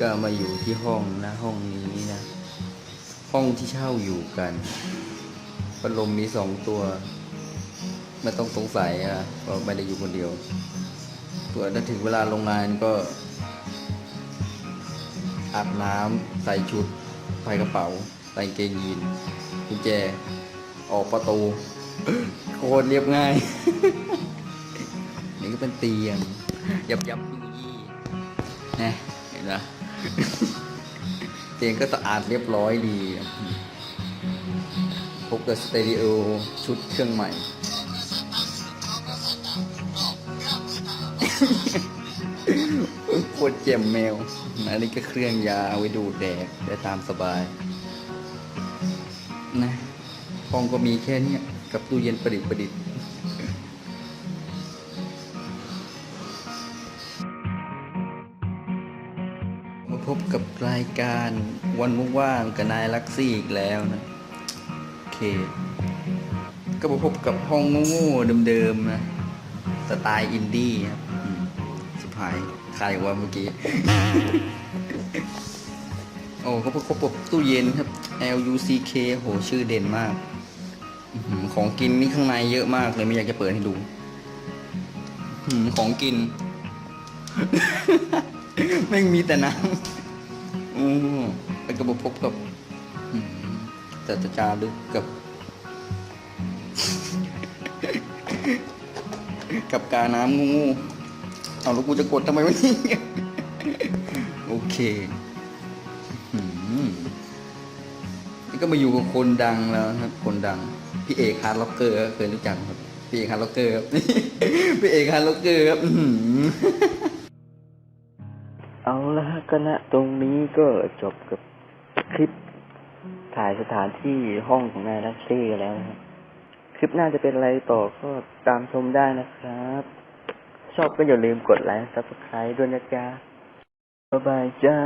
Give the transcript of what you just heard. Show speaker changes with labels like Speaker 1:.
Speaker 1: ก็มาอยู่ที่ห้องนะห้องนี้นะ ห้องที่เช่าอยู่กันพัดลมมีสองตัวไม่ต้องสงสัยอะเพราะไม่ได้อยู่คนเดียวส่วนถ้าถึงเวลาลงงานก็อาบน้ำใส่ชุดใส่กระเป๋า ใส่เกงยีนกุญแจ ออกประตูโคตรเรียบง่าย นี่ก็เป็นเตียง ยับยับยูยี่นะเห็นไหม เตียงก็สะอาดเรียบร้อยดีพบกับสเตอริโอชุดเครื่องใหม่โคตรเจ็มแมว อันนี้ก็เครื่องยาเอาไว้ดูดแดดได้ตามสบาย นะห้องก็มีแค่เนี้ยกับตู้เย็นประดิษฐ์ประดิษฐ์ มาพบกับรายการวันว่างๆกับนายลักซี่อีกแล้วนะ โอเค ก็มาพบกับห้องโง่ๆเดิมๆนะ สไตล์อินดี้ครับสุดท้ายใครว่าเมื่อกี้ โอ้เขาพบกับตู้เย็นครับ L U C K โหชื่อเด่นมาก ของกินนี่ข้างในเยอะมากเลยไม่อยากจะเปิดให้ดูของกินแม่มีแต่น้ำ อือแล้วก็มาพบกับแต่จะจารึกกับ กับกาน้ำงูเอาแล้วกูจะกดทำไมวะนี่โอเคนี่ก็มาอยู่กับคนดังแล้วนะครับ คนดัง พี่เอกฮาร์ดล็อกเกอร์เคยรู้จักครับ พี่เอกฮาร์ดล็อกเกอร์ครับพี่เอกฮาร์ดล็อกเกอร์ครับ
Speaker 2: เอาละฮะก็ณตรงนี้ก็จบกับคลิปถ่ายสถานที่ห้องของนายลักซี่แล้วนะครับคลิปหน้าจะเป็นอะไรต่อก็ตามชมได้นะครับ ชอบก็อย่าลืมกดไลค์ซับสไครต์ด้วยนะจ๊ะบ๊ายบายจ้า